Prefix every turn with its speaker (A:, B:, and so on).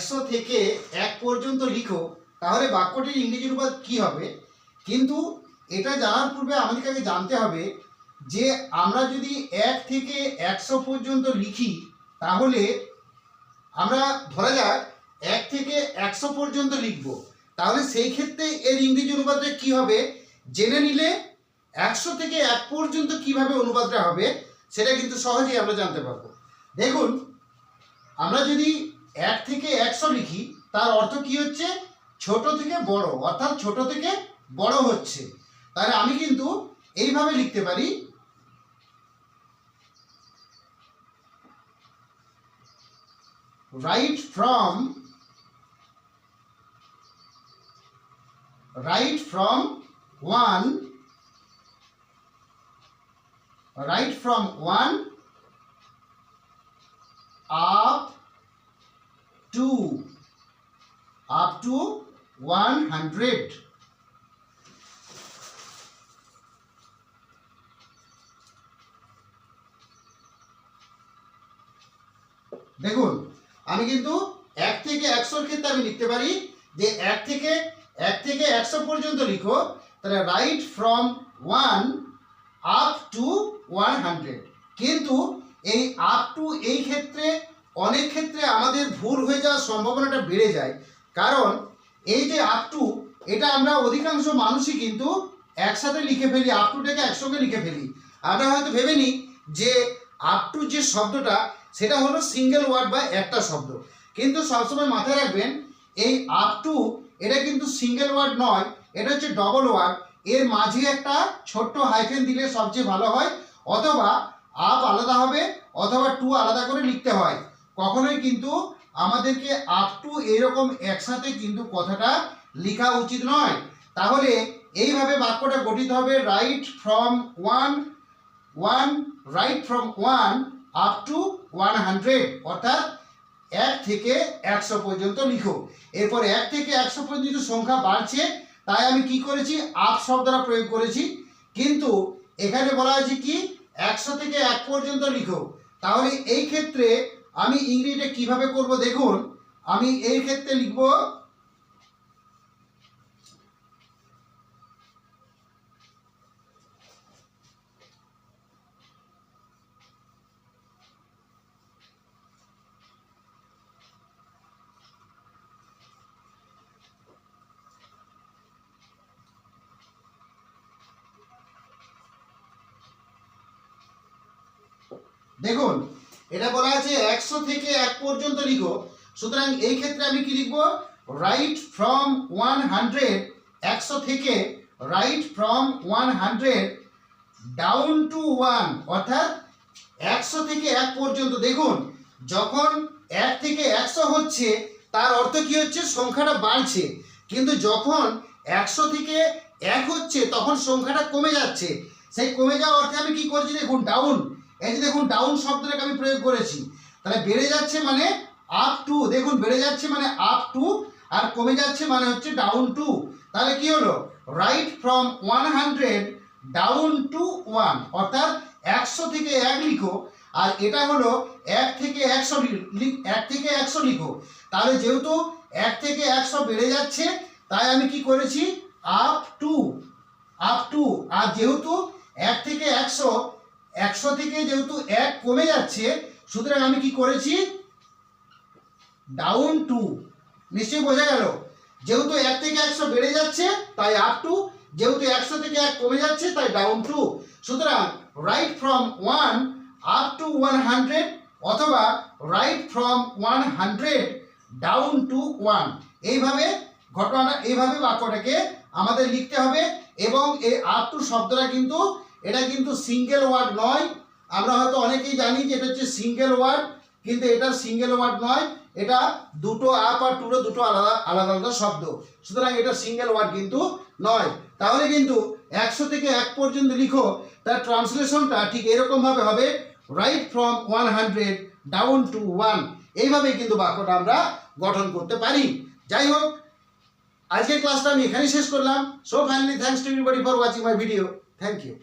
A: একশো থেকে এক পর্যন্ত লিখো, তাহলে বাক্যটির ইংরেজি অনুবাদ কি হবে? কিন্তু এটা জানার পূর্বে আমাদেরকে জানতে হবে যে আমরা যদি এক থেকে একশো পর্যন্ত লিখি, তাহলে আমরা ধরা যাক এক থেকে একশো পর্যন্ত লিখব। তাহলে সেই ক্ষেত্রে এর ইংরেজি অনুবাদটা কি হবে? জেনে নিলে একশো থেকে এক পর্যন্ত কীভাবে অনুবাদটা হবে, সেটা কিন্তু সহজেই আমরা জানতে পারব। দেখুন, আমরা যদি এক থেকে একশো লিখি, তার অর্থ কি হচ্ছে? ছোট থেকে বড়, অর্থাৎ ছোট থেকে বড় হচ্ছে। তাহলে আমি কিন্তু এইভাবে লিখতে পারি। Right from right from one right from one up to up to 100 দেখুন, আমি কিন্তু এক থেকে একশোর ক্ষেত্রে আমি লিখতে পারি যে এক থেকে এক থেকে একশো পর্যন্ত লিখো, তাহলে write from one up to one hundred কিন্তু এই আপ টু এই ক্ষেত্রে অনেক ক্ষেত্রে আমাদের ভুল হয়ে যাওয়ার সম্ভাবনাটা বেড়ে যায়। কারণ এই যে আপ টু এটা আমরা অধিকাংশ মানুষই কিন্তু একসাথে লিখে ফেলি আপ টুটাকে একসঙ্গে লিখে ফেলি। আমরা হয়তো ভেবে নিই যে আপ টু যে শব্দটা, সেটা হলো সিঙ্গেল ওয়ার্ড বা একটা শব্দ। কিন্তু সবসময় মাথায় রাখবেন, এই আপ টু এটা কিন্তু সিঙ্গেল ওয়ার্ড নয়, এটা হচ্ছে ডবল ওয়ার্ড এর মাঝে একটা ছোট্ট হাইফেন দিলে সবচেয়ে ভালো হয়, অথবা আপ আলাদা হবে, অথবা টু আলাদা করে লিখতে হয়। কখনোই কিন্তু আমাদেরকে আপ টু এরকম একসাথে কিন্তু কথাটা লেখা উচিত নয়। তাহলে এইভাবে বাক্যটা গঠিত হবে write from one one write from one up to one hundred অর্থাৎ এক থেকে একশো পর্যন্ত লিখো। এরপর এক থেকে একশো পর্যন্ত সংখ্যা বাড়ছে, তাই আমি কি করেছি? আপ শব্দটা প্রয়োগ করেছি। কিন্তু এখানে বলা হয়েছে কি? একশো থেকে এক পর্যন্ত লিখো। তাহলে এই ক্ষেত্রে আমি ইংরেজিটা কীভাবে করব দেখুন আমি এই ক্ষেত্রে লিখব দেখুন এটা বলা আছে একশো থেকে এক পর্যন্ত লিখো। সুতরাং এই ক্ষেত্রে আমি কি লিখব? রাইট ফ্রম ওয়ান হান্ড্রেড একশো থেকে write from one hundred down to one অর্থাৎ একশো থেকে এক পর্যন্ত। দেখুন, যখন এক থেকে একশো হচ্ছে, তার অর্থ কি হচ্ছে? সংখ্যাটা বাড়ছে। কিন্তু যখন একশো থেকে এক হচ্ছে, তখন সংখ্যাটা কমে যাচ্ছে। সেই কমে যাওয়া অর্থে আমি কি করছি? দেখুন ডাউন এই যে দেখুন ডাউন শব্দটাকে আমি প্রয়োগ করেছি, তাহলে বেড়ে যাচ্ছে মানে আপ টু দেখুন বেড়ে যাচ্ছে মানে আপ টু আর কমে যাচ্ছে মানে হচ্ছে ডাউন টু তাহলে কি হলো? Write from one hundred down to one অর্থাৎ একশো থেকে এক লিখো, আর এটা হলো এক থেকে একশো এক থেকে একশো লিখো। তাহলে যেহেতু এক থেকে একশো বেড়ে যাচ্ছে, তাই আমি কি করেছি? আপ টু আপ টু আর যেহেতু এক থেকে একশো একশো থেকে যেহেতু এক কমে যাচ্ছে, সুতরাং আমি কি করেছি? ডাউন টু নিশ্চয়ই বোঝা গেল। যেহেতু এক থেকে একশো বেড়ে যাচ্ছে, তাই আপ টু যেহেতু একশো থেকে এক কমে যাচ্ছে, তাই ডাউন টু সুতরাং write from one up to one hundred অথবা write from one hundred down to one এইভাবে ঘটনাটা, এইভাবে বাক্যটাকে আমাদের লিখতে হবে এবং এই আপ টু শব্দটা কিন্তু এটা কিন্তু সিঙ্গেল ওয়ার্ড নয়। আমরা হয়তো অনেকেই জানি যে এটা হচ্ছে সিঙ্গেল ওয়ার্ড কিন্তু এটা সিঙ্গেল ওয়ার্ড নয়। এটা দুটো আপ আর টুরো দুটো আলাদা আলাদা আলাদা শব্দ। সুতরাং এটা সিঙ্গেল ওয়ার্ড কিন্তু নয়। তাহলে কিন্তু একশো থেকে এক পর্যন্ত লিখো, তার ট্রান্সলেশনটা ঠিক এরকমভাবে হবে write from one hundred down to one এইভাবেই কিন্তু বাক্যটা আমরা গঠন করতে পারি। যাই হোক, আজকের ক্লাসটা আমি এখানেই শেষ করলাম। So finally thanks to everybody for watching my video thank you